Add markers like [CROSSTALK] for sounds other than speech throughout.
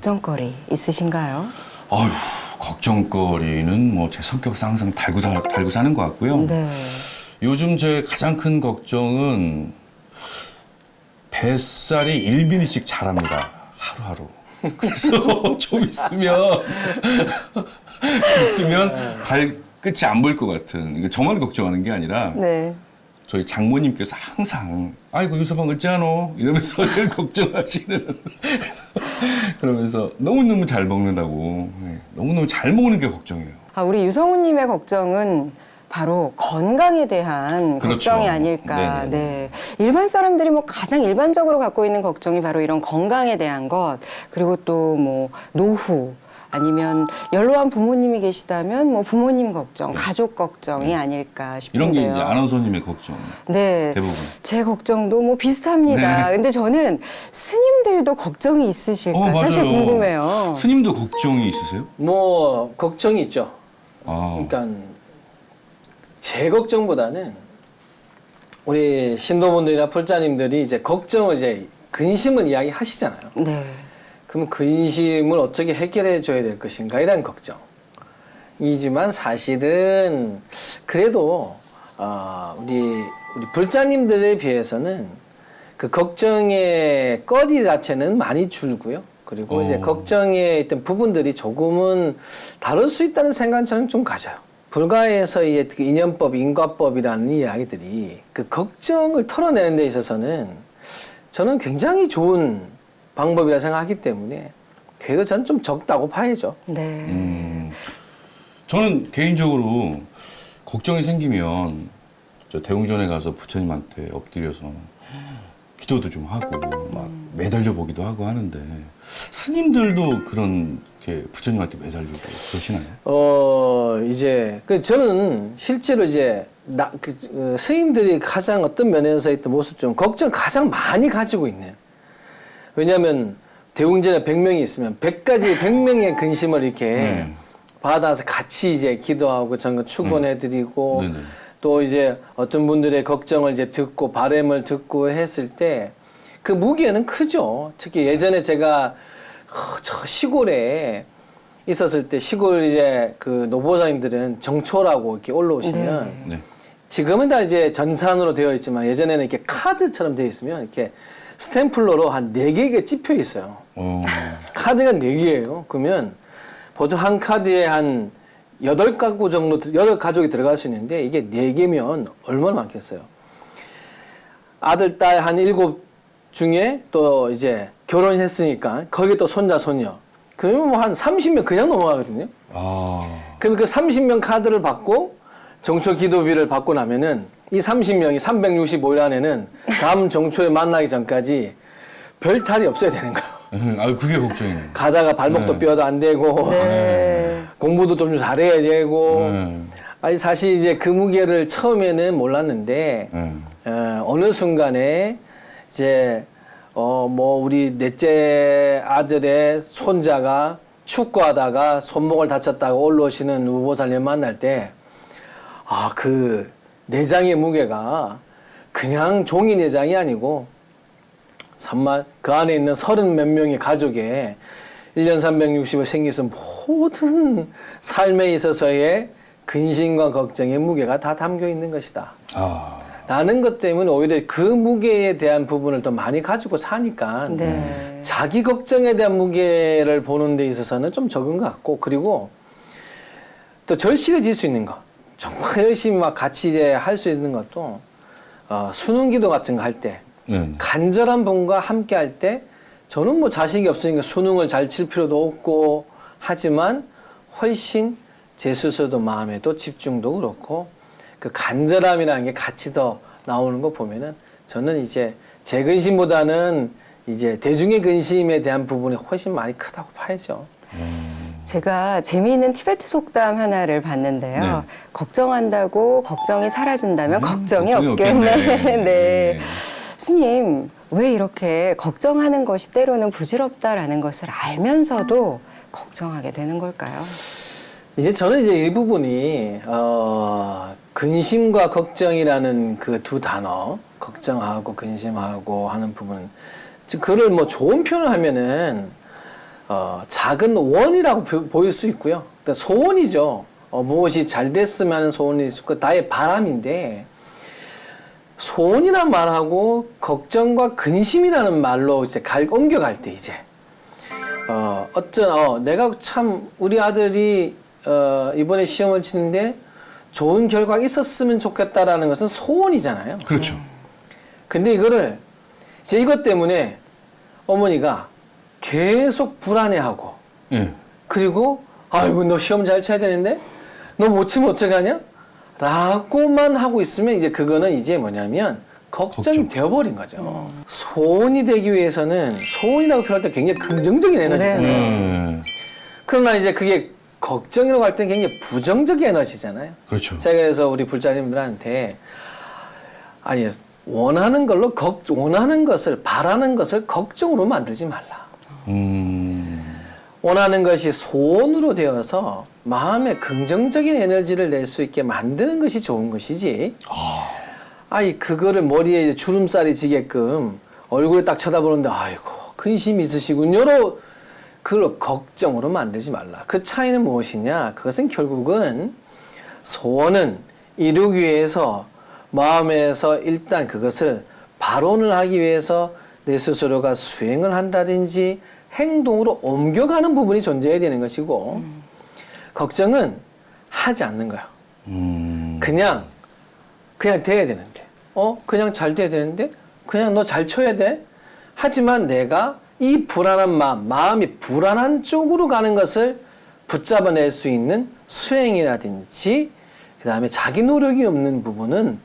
걱정거리 있으신가요? 아휴, 걱정거리는 뭐 제 성격상 항상 달고, 다, 달고 사는 것 같고요. 네. 요즘 제 가장 큰 걱정은 뱃살이 1mm씩 자랍니다. 하루하루. [LAUGHS] 그래서 좀 있으면, [LAUGHS] 좀 있으면 발끝이 안 보일 것 같은. 이거 저만 걱정하는 게 아니라 네. 저희 장모님께서 항상 아이고 유서방 어찌하노 이러면서 [LAUGHS] 제일 걱정하시는 [LAUGHS] 그러면서 너무너무 잘 먹는다고 네, 너무너무 잘 먹는 게 걱정이에요 아, 우리 유성우님의 걱정은 바로 건강에 대한 그렇죠. 걱정이 아닐까. 네네. 네. 일반 사람들이 뭐 가장 일반적으로 갖고 있는 걱정이 바로 이런 건강에 대한 것, 그리고 또 뭐 노후, 아니면 연로한 부모님이 계시다면 뭐 부모님 걱정, 가족 걱정이 아닐까 네. 이런 게 싶은데요. 이제 아나운서님의 걱정 네. 대부분 제 걱정도 뭐 비슷합니다. 네. 근데 저는 스님들도 걱정이 있으실까 어, 맞아요. 사실 궁금해요. 스님도 걱정이 있으세요? 뭐 걱정이 있죠. 아, 그러니까 제 걱정보다는 우리 신도분들이나 풀자님들이 이제 걱정을 이제 근심을 이야기하시잖아요. 네. 그럼 근심을 어떻게 해결해 줘야 될 것인가에 대한 걱정이지만 사실은 그래도 어, 우리 우리 불자님들에 비해서는 그 걱정의 거리 자체는 많이 줄고요. 그리고 어. 이제 걱정의 어떤 부분들이 조금은 다를 수 있다는 생각은 저는 좀 가져요. 불가에서의 그 인연법, 인과법이라는 이야기들이 그 걱정을 털어내는 데 있어서는 저는 굉장히 좋은 방법이라 생각하기 때문에 그래도 저는 좀 적다고 봐야죠. 네. 음, 저는 개인적으로 걱정이 생기면 저 대웅전에 가서 부처님한테 엎드려서 기도도 좀 하고 막 매달려 보기도 하고 하는데 스님들도 그런 게 부처님한테 매달리고 그러시나요? 어 이제 그 저는 실제로 이제 나, 그, 어, 스님들이 가장 어떤 면에서 있던 모습 중 걱정 가장 많이 가지고 있는 왜냐하면 대웅전에 100명이 있으면 100가지 100명의 근심을 이렇게 네. 받아서 같이 이제 기도하고 전거 축원해 드리고 네네. 또 이제 어떤 분들의 걱정을 이제 듣고 바램을 듣고 했을 때 그 무게는 크죠. 특히 예전에 제가 어, 저 시골에 있었을 때 시골 이제 그 노보사님들은 정초라고 이렇게 올라오시면 네. 네. 지금은 다 이제 전산으로 되어 있지만 예전에는 이렇게 카드처럼 되어 있으면 이렇게 스탬플러로 한네 개가 찝혀 있어요. 어, 카드가 네 개예요. 그러면 보통 한 카드에 한 여덟 가구 정도 여덟 가족이 들어갈 수 있는데 이게 네 개면 얼마나 많겠어요. 아들 딸한 일곱 중에 또 이제 결혼했으니까 거기 또 손자 손녀 그러면 뭐 한 30명 그냥 넘어가거든요. 아, 그럼 그 30명 카드를 받고 정초 기도비를 받고 나면은 이 30명이 365일 안에는 다음 정초에 만나기 전까지 별 탈이 없어야 되는 거예요. 아 그게 걱정이네요. 가다가 발목도 네. 뼈도 안 되고 네. 공부도 좀 잘해야 되고 네. 아니 사실 이제 그 무게를 처음에는 몰랐는데 네. 어, 어느 순간에 이제 어 뭐 우리 넷째 아들의 손자가 축구하다가 손목을 다쳤다고 올라오시는 우보살님 만날 때 아 그 내장의 무게가 그냥 종이 내장이 아니고 정말 그 안에 있는 서른 몇 명의 가족의 1년 360을 생기서 모든 삶에 있어서의 근심과 걱정의 무게가 다 담겨 있는 것이다. 아, 라는 것 때문에 오히려 그 무게에 대한 부분을 더 많이 가지고 사니까 네. 자기 걱정에 대한 무게를 보는 데 있어서는 좀 적은 것 같고 그리고 또 절실해질 수 있는 거 정말 열심히 막 같이 이제 할 수 있는 것도 어, 수능 기도 같은 거 할때 네. 간절한 분과 함께 할 때 저는 뭐 자식이 없으니까 수능을 잘 칠 필요도 없고 하지만 훨씬 제 스스로도 마음에도 집중도 그렇고 그 간절함이라는 게 같이 더 나오는 거 보면은 저는 이제 제 근심보다는 이제 대중의 근심에 대한 부분이 훨씬 많이 크다고 봐야죠. 제가 재미있는 티베트 속담 하나를 봤는데요. 네. 걱정한다고 걱정이 사라진다면 걱정이, 걱정이 없겠네. 없겠네. [LAUGHS] 네. 네. 스님, 왜 이렇게 걱정하는 것이 때로는 부질없다라는 것을 알면서도 걱정하게 되는 걸까요? 이제 저는 이제 이 부분이 어 근심과 걱정이라는 그 두 단어 걱정하고 근심하고 하는 부분 즉 그를 뭐 좋은 표현을 하면은 어, 작은 원이라고 보- 보일 수 있고요. 그러니까 소원이죠. 어, 무엇이 잘 됐으면 하는 소원이 있을 거 나의 바람인데 소원이란 말하고 걱정과 근심이라는 말로 이제 갈, 옮겨갈 때 이제 어, 어쩐 어, 내가 참 우리 아들이 어, 이번에 시험을 치는데 좋은 결과가 있었으면 좋겠다라는 것은 소원이잖아요. 그렇죠. 근데 이거를 이제 이것 때문에 어머니가 계속 불안해하고 예. 그리고 아이고 너 시험 잘 쳐야 되는데 너 못 치면 어떡하냐? 라고만 하고 있으면 이제 그거는 이제 뭐냐면 걱정이 걱정. 되어버린 거죠. 소원이 되기 위해서는 소원이라고 표현할 때 굉장히 긍정적인 에너지잖아요. 예. 그러나 이제 그게 걱정이라고 할 때는 굉장히 부정적인 에너지잖아요. 그렇죠. 제가 그래서 우리 불자님들한테 아니 원하는 걸로 걱, 원하는 것을 바라는 것을 걱정으로 만들지 말라. 음. 원하는 것이 소원으로 되어서 마음에 긍정적인 에너지를 낼 수 있게 만드는 것이 좋은 것이지. 아이 그거를 머리에 주름살이 지게끔 얼굴에 딱 쳐다보는데 아이고 근심이 있으시군요로 그걸 걱정으로 만들지 말라. 그 차이는 무엇이냐? 그것은 결국은 소원은 이루기 위해서 마음에서 일단 그것을 발언을 하기 위해서 내 스스로가 수행을 한다든지 행동으로 옮겨가는 부분이 존재해야 되는 것이고 걱정은 하지 않는 거야. 음. 그냥 그냥 돼야 되는데 어 그냥 잘 돼야 되는데 그냥 너 잘 쳐야 돼 하지만 내가 이 불안한 마음 마음이 불안한 쪽으로 가는 것을 붙잡아낼 수 있는 수행이라든지 그 다음에 자기 노력이 없는 부분은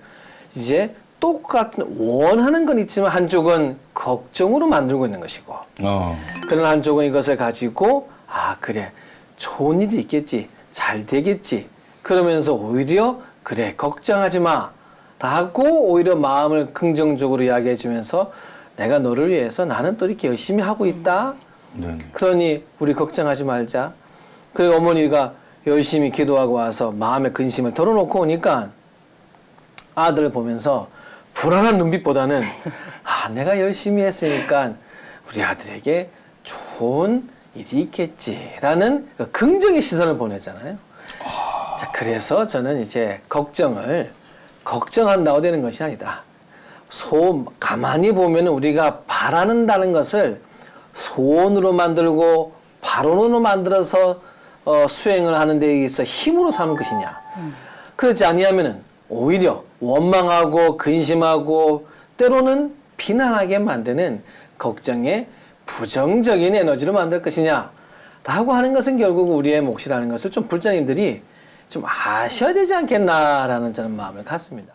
이제 똑같은 원하는 건 있지만 한쪽은 걱정으로 만들고 있는 것이고 어. 그런 한쪽은 이것을 가지고 아 그래 좋은 일이 있겠지 잘 되겠지 그러면서 오히려 그래 걱정하지 마 라고 오히려 마음을 긍정적으로 이야기해 주면서 내가 너를 위해서 나는 또 이렇게 열심히 하고 있다 네. 그러니 우리 걱정하지 말자 그리고 어머니가 열심히 기도하고 와서 마음의 근심을 털어놓고 오니까 아들을 보면서 불안한 눈빛보다는 아 내가 열심히 했으니까 우리 아들에게 좋은 일이 있겠지라는 그 긍정의 시선을 보내잖아요. 자 그래서 저는 이제 걱정을 걱정한다고 되는 것이 아니다. 소 가만히 보면 우리가 바라는다는 것을 소원으로 만들고 발언으로 만들어서 어, 수행을 하는 데 있어 힘으로 삼을 것이냐. 그렇지 아니하면은 오히려 원망하고 근심하고 때로는 비난하게 만드는 걱정의 부정적인 에너지로 만들 것이냐. 라고 하는 것은 결국 우리의 몫이라는 것을 좀 불자님들이 좀 아셔야 되지 않겠나라는 저는 마음을 갖습니다.